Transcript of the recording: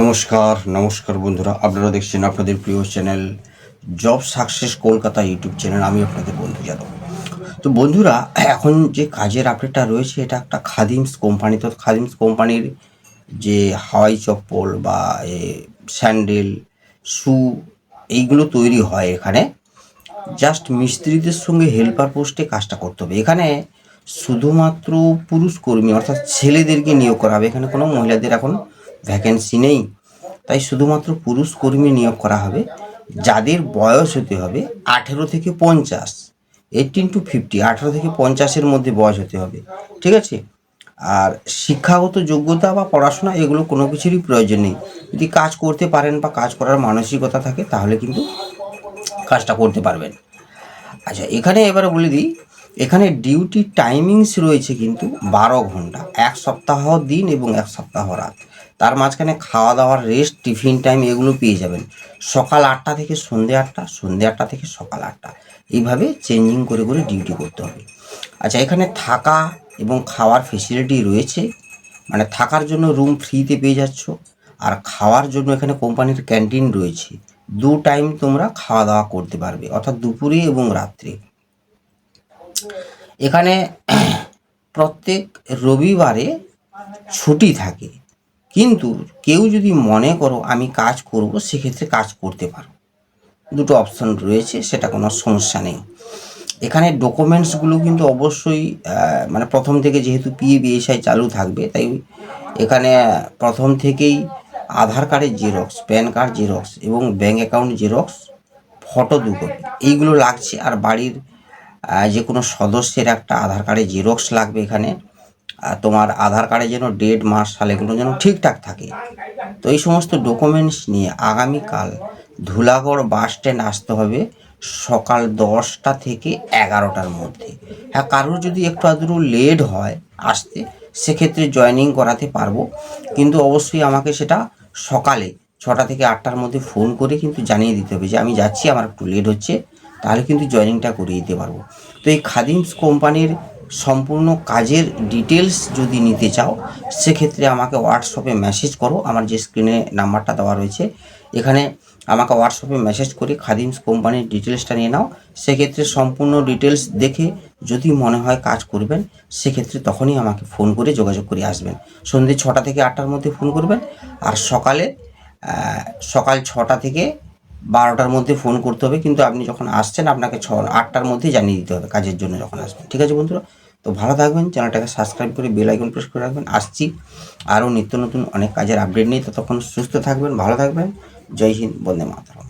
নমস্কার নমস্কার বন্ধুরা। আপনারা দেখছেন আপনাদের প্রিয় channel job success Kolkata YouTube channel. আমি আপনাদের বন্ধু যাদব। তো বন্ধুরা, এখন যে কাজের আপডেটটা রয়েছে, এটা একটা খাদিমস কোম্পানি। তো খাদিমস কোম্পানির যে হাওয়াই চপ্পল বা স্যান্ডেল, শু, এইগুলো তৈরি হয় এখানে। জাস্ট মিস্ত্রিদের সঙ্গে হেল্পার পোস্টে কাজটা করতে হবে। এখানে শুধুমাত্র পুরুষ কর্মী অর্থাৎ ছেলেদেরকে নিয়োগ করা হবে। এখানে কোনো মহিলাদের এখন ভ্যাকেন্সি নেই, তাই শুধুমাত্র পুরুষ কর্মী নিয়োগ করা হবে, যাদের বয়স হতে হবে আঠেরো থেকে পঞ্চাশ। এইটিন টু ফিফটি আঠেরো থেকে পঞ্চাশের মধ্যে বয়স হতে হবে, ঠিক আছে? আর শিক্ষাগত যোগ্যতা বা পড়াশোনা এগুলো কোনো কিছুরই প্রয়োজন নেই। যদি কাজ করতে পারেন বা কাজ করার মানসিকতা থাকে, তাহলে কিন্তু কাজটা করতে পারবেন। আচ্ছা এখানে এবারে বলে দিই এখানে ডিউটি টাইমিংস রয়েছে কিন্তু বারো ঘণ্টা, এক সপ্তাহ দিন এবং এক সপ্তাহ রাত। তার মাঝখানে খাওয়া দাওয়ার রেস্ট টিফিন টাইম এগুলো পেয়ে যাবেন। সকাল আটটা থেকে সন্ধে আটটা সন্ধে আটটা থেকে সকাল আটটা। এইভাবে চেঞ্জিং করে করে ডিউটি করতে হবে। আচ্ছা এখানে থাকা এবং খাওয়ার ফেসিলিটি রয়েছে। মানে থাকার জন্য রুম ফ্রিতে পেয়ে যাচ্ছ। আর খাওয়ার জন্য এখানে কোম্পানির ক্যান্টিন রয়েছে। দু টাইম তোমরা খাওয়া দাওয়া করতে পারবে, অর্থাৎ দুপুরে এবং রাত্রে। এখানে প্রত্যেক রবিবারে ছুটি থাকে। কিন্তু কেউ যদি মনে করো আমি কাজ করব, সেক্ষেত্রে কাজ করতে পারো। দুটো অপশন রয়েছে, সেটা কোনো সমস্যা নেই। এখানে ডকুমেন্টসগুলো কিন্তু অবশ্যই মানে প্রথম থেকে যেহেতু পিএ বিএসআই চালু থাকবে, তাই এখানে প্রথম থেকেই আধার কার্ডের জেরক্স প্যান কার্ড জেরক্স এবং ব্যাঙ্ক অ্যাকাউন্ট জেরক্স ফটো দু কপি এইগুলো লাগছে, আর বাড়ির যে কোনো সদস্যের একটা আধার কার্ডে জেরক্স লাগবে এখানে। আর তোমার আধার কার্ডে যেন ডেট মাস, সাল এগুলো যেন ঠিকঠাক থাকে। তো এই সমস্ত ডকুমেন্টস নিয়ে আগামীকাল ধুলাগড় বাস স্ট্যান্ড আসতে হবে সকাল দশটা থেকে এগারোটার মধ্যে। হ্যাঁ কারোর যদি একটু আধটু লেট হয় আসতে, সেক্ষেত্রে জয়েনিং করাতে পারব। কিন্তু অবশ্যই আমাকে সেটা সকালে ছটা থেকে আটটার মধ্যে ফোন করে কিন্তু জানিয়ে দিতে হবে যে আমি যাচ্ছি, আমার একটু লেট হচ্ছে। তাহলে কিন্তু জয়েনিংটা করিয়ে দিতে পারব। তো এই খাদিমস কোম্পানির সম্পূর্ণ কাজের ডিটেলস যদি নিতে চাও, সেক্ষেত্রে আমাকে হোয়াটসঅ্যাপে মেসেজ করো। আমার যে স্ক্রিনে নাম্বারটা দেওয়া রয়েছে, এখানে আমাকে হোয়াটসঅ্যাপে মেসেজ করে খাদিমস কোম্পানির ডিটেলসটা নিয়ে নাও। সেক্ষেত্রে সম্পূর্ণ ডিটেলস দেখে যদি মনে হয় কাজ করবেন, সেক্ষেত্রে তখনই আমাকে ফোন করে যোগাযোগ করে আসবেন। সন্ধ্যে ছটা থেকে আটটার মধ্যে ফোন করবেন। আর সকালে সকাল ছটা থেকে বারোটার মধ্যে ফোন করতে হবে, কিন্তু আপনি যখন আসছেন, আপনাকে ছ, আটটার মধ্যে জানিয়ে দিতে হবে কাজের জন্য যখন আসবেন। ঠিক আছে বন্ধুরা? তো ভালো থাকবেন, চ্যানেলটাকে সাবস্ক্রাইব করে বেল আইকন প্রেস করে রাখবেন। আসছি। আরও নিত্য নতুন অনেক কাজের আপডেট নিয়ে ততক্ষণ সুস্থ থাকবেন, ভালো থাকবেন। জয় হিন্দ, বন্দে মাতরম।